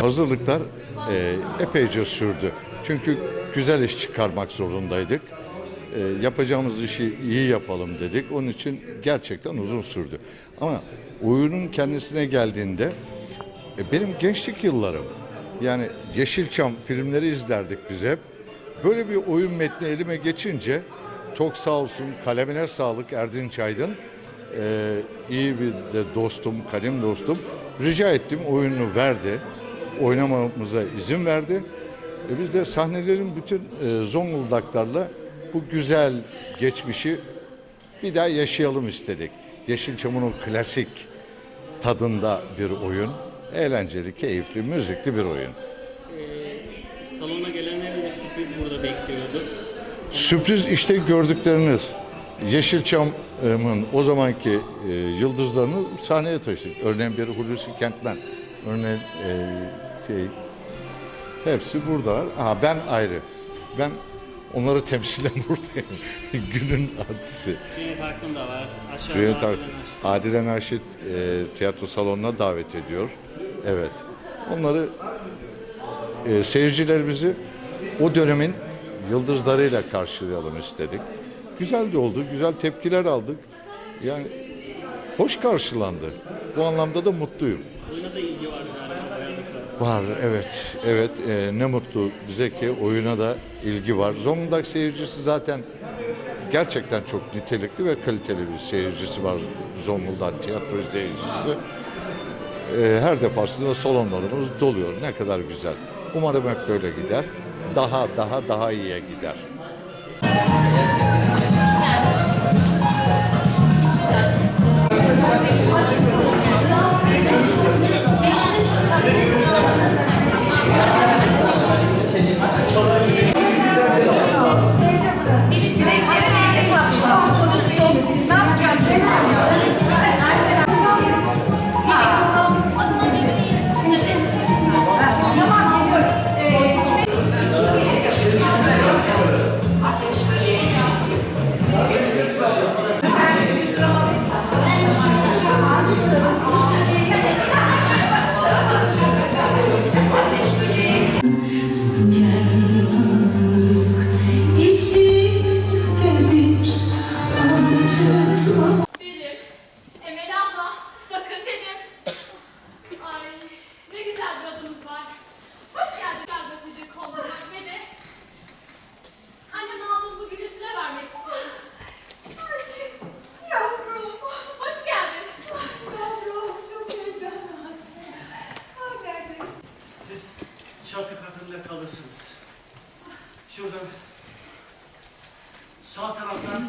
Hazırlıklar e, epeyce sürdü. Çünkü güzel iş çıkarmak zorundaydık. E, yapacağımız işi iyi yapalım dedik. Onun için gerçekten uzun sürdü. Ama oyunun kendisine geldiğinde e, benim gençlik yıllarım yani Yeşilçam filmleri izlerdik biz hep. Böyle bir oyun metni elime geçince çok sağ olsun kalemine sağlık Erdinç Aydın. E, iyi bir de dostum, kadim dostum. Rica ettim oyununu verdi. Oynamamıza izin verdi. E, biz de sahnelerin bütün e, Zonguldaklarla bu güzel geçmişi bir daha yaşayalım istedik. Yeşilçam'ın o klasik tadında bir oyun. Eğlenceli, keyifli, müzikli bir oyun. Salona gelenlerin bir sürpriz burada bekliyordu. Sürpriz işte gördükleriniz. Yeşilçam'ın o zamanki e, yıldızlarını sahneye taşıdık. Örneğin bir Hulusi Kentmen, örneğin e, şey, hepsi burada. Aha ben ayrı. Ben onları temsilen buradayım. Günün artisti. Cüneyt Arkın da var. Aşağıda Cüneyt Adile Naşit. Adile Naşit e, tiyatro salonuna davet ediyor. Evet. Onları e, seyircilerimizi o dönemin yıldızlarıyla karşılayalım istedik. Güzel de oldu, güzel tepkiler aldık. Yani hoş karşılandı. Bu anlamda da mutluyum. Oyuna da ilgi var var. Evet evet e, ne mutlu bize ki oyuna da ilgi var. Zonguldak seyircisi zaten gerçekten çok nitelikli ve kaliteli bir seyircisi var Zonguldak tiyatro izleyicisi. E, her defasında salonlarımız doluyor ne kadar güzel. Umarım hep böyle gider. Daha daha daha iyiye gider. Katında kalırsınız. Şuradan sağ taraftan